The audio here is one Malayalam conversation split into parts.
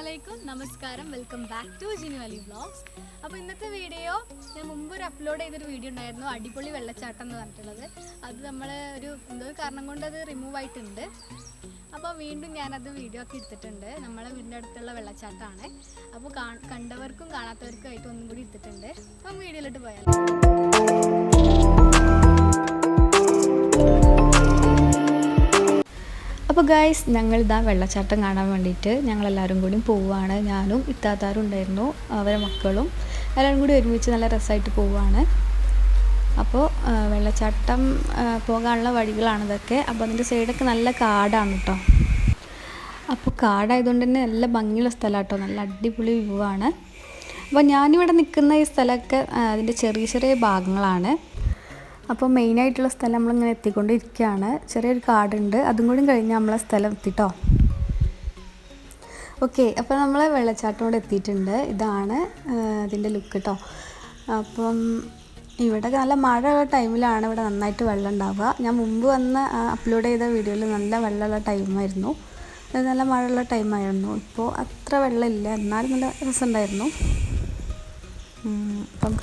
അലൈക്കും നമസ്കാരം welcome back to Jinu Ali vlogs അപ്പോൾ ഇന്നത്തെ വീഡിയോ ഞാൻ മുമ്പ് ഒരു അപ്ലോഡ് ചെയ്തൊരു വീഡിയോ ഉണ്ടായിരുന്നു അടിപൊളി വെള്ളച്ചാട്ടം എന്ന് പറഞ്ഞിട്ടുള്ളത്. അത് നമ്മൾ ഒരു എന്തോ കാരണം കൊണ്ട് അത് റിമൂവ് ആയിട്ടുണ്ട്. അപ്പോൾ വീണ്ടും ഞാനത് വീഡിയോ ഒക്കെ എടുത്തിട്ടുണ്ട്. നമ്മളെ വീടിന്റെ അടുത്തുള്ള വെള്ളച്ചാട്ടമാണ്. അപ്പോൾ കണ്ടവർക്കും കാണാത്തവർക്കും ആയിട്ട് ഒന്നും കൂടി എടുത്തിട്ടുണ്ട്. അപ്പം വീഡിയോയിലോട്ട് പോയാലോ. അപ്പോൾ ഗായ്സ് ഞങ്ങൾ ഇതാ വെള്ളച്ചാട്ടം കാണാൻ വേണ്ടിയിട്ട് ഞങ്ങളെല്ലാവരും കൂടി പോവുകയാണ്. ഞാനും ഇത്താത്താരും ഉണ്ടായിരുന്നു അവരെ മക്കളും എല്ലാവരും കൂടി ഒരുമിച്ച് നല്ല രസമായിട്ട് പോവുകയാണ്. അപ്പോൾ വെള്ളച്ചാട്ടം പോകാനുള്ള വഴികളാണ് ഇതൊക്കെ. അപ്പോൾ അതിന്റെ സൈഡൊക്കെ നല്ല കാടാണ് കേട്ടോ. അപ്പോൾ കാടായതുകൊണ്ട് തന്നെ നല്ല ഭംഗിയുള്ള സ്ഥലമാണ് കേട്ടോ. നല്ല അടിപൊളി വ്യൂ ആണ്. അപ്പോൾ ഞാനിവിടെ നിൽക്കുന്ന ഈ സ്ഥലമൊക്കെ അതിന്റെ ചെറിയ ചെറിയ ഭാഗങ്ങളാണ്. അപ്പോൾ മെയിനായിട്ടുള്ള സ്ഥലം നമ്മളിങ്ങനെ എത്തിക്കൊണ്ടിരിക്കുകയാണ്. ചെറിയൊരു കാടുണ്ട്. അതും കൂടി കഴിഞ്ഞ് നമ്മളെ സ്ഥലം എത്തിട്ടോ? ഓക്കെ അപ്പോൾ നമ്മൾ വെള്ളച്ചാട്ടം കൂടെ എത്തിയിട്ടുണ്ട്. ഇതാണ് അതിന്റെ ലുക്ക് കേട്ടോ. അപ്പം ഇവിടെ നല്ല മഴയുള്ള ടൈമിലാണ് ഇവിടെ നന്നായിട്ട് വെള്ളം ഉണ്ടാവുക. ഞാൻ മുമ്പ് വന്ന് അപ്ലോഡ് ചെയ്ത വീഡിയോയിൽ നല്ല വെള്ളമുള്ള ടൈമായിരുന്നു. നല്ല മഴയുള്ള ടൈമായിരുന്നു. ഇപ്പോൾ അത്ര വെള്ളമില്ല. എന്നാലും നല്ല രസമുണ്ടായിരുന്നു. അപ്പം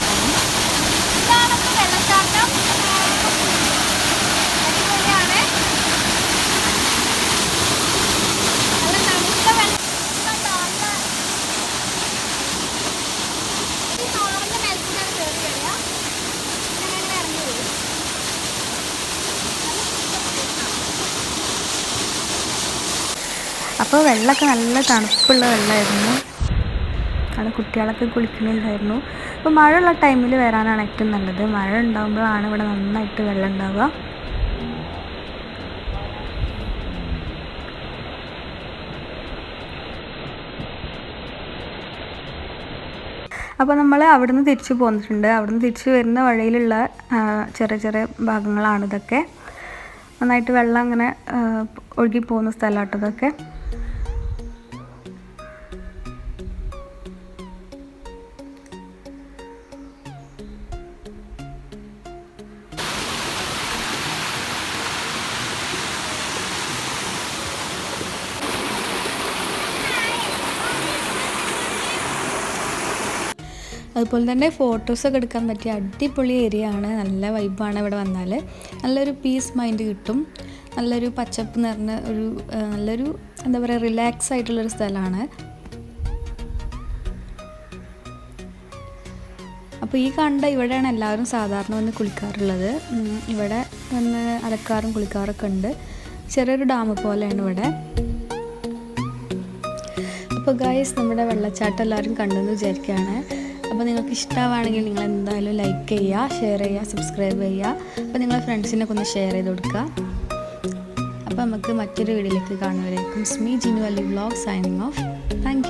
അപ്പോൾ വെള്ളമൊക്കെ നല്ല തണുപ്പുള്ള വെള്ളമായിരുന്നു. അവിടെ കുട്ടികളൊക്കെ കുളിക്കുന്നുണ്ടായിരുന്നു. അപ്പോൾ മഴയുള്ള ടൈമിൽ വരാനാണ് ഏറ്റവും നല്ലത്. മഴ ഉണ്ടാകുമ്പോഴാണ് ഇവിടെ നന്നായിട്ട് വെള്ളം ഉണ്ടാവുക. അപ്പോൾ നമ്മൾ അവിടുന്ന് തിരിച്ചു പോന്നിട്ടുണ്ട്. അവിടുന്ന് തിരിച്ചു വരുന്ന വഴിയിലുള്ള ചെറിയ ചെറിയ ഭാഗങ്ങളാണ് ഇതൊക്കെ നന്നായിട്ട് വെള്ളം അങ്ങനെ ഒഴുകി പോകുന്ന സ്ഥലമാട്ടോ ഇതൊക്കെ. അതുപോലെ തന്നെ ഫോട്ടോസൊക്കെ എടുക്കാൻ പറ്റിയ അടിപൊളി ഏരിയ ആണ്. നല്ല വൈബാണ് ഇവിടെ വന്നാൽ നല്ലൊരു പീസ് മൈൻഡ് കിട്ടും. നല്ലൊരു പച്ചപ്പ് നിറഞ്ഞ ഒരു നല്ലൊരു എന്താ പറയുക റിലാക്സ് ആയിട്ടുള്ളൊരു സ്ഥലമാണ്. അപ്പോൾ ഈ കണ്ട ഇവിടെയാണ് എല്ലാവരും സാധാരണ വന്ന് കുളിക്കാറുള്ളത്. ഇവിടെ വന്ന് അലക്കാറും കുളിക്കാറൊക്കെ ഉണ്ട്. ചെറിയൊരു ഡാം പോലെയാണ് ഇവിടെ. അപ്പോൾ ഗായ്സ് നമ്മുടെ വെള്ളച്ചാട്ടം എല്ലാവരും കണ്ടെന്ന് വിചാരിക്കുകയാണ് അപ്പോൾ നിങ്ങൾക്ക് ഇഷ്ടമാണെങ്കിൽ നിങ്ങൾ എന്തായാലും ലൈക്ക് ചെയ്യുക ഷെയർ ചെയ്യുക സബ്സ്ക്രൈബ് ചെയ്യുക. അപ്പോൾ നിങ്ങളെ ഫ്രണ്ട്സിനൊക്കെ ഒന്ന് ഷെയർ ചെയ്ത് കൊടുക്കുക. അപ്പോൾ നമുക്ക് മറ്റൊരു വീഡിയോയിലേക്ക് കാണുന്നവരേക്കും സ്മീ Jinu Ali vlog signing off thank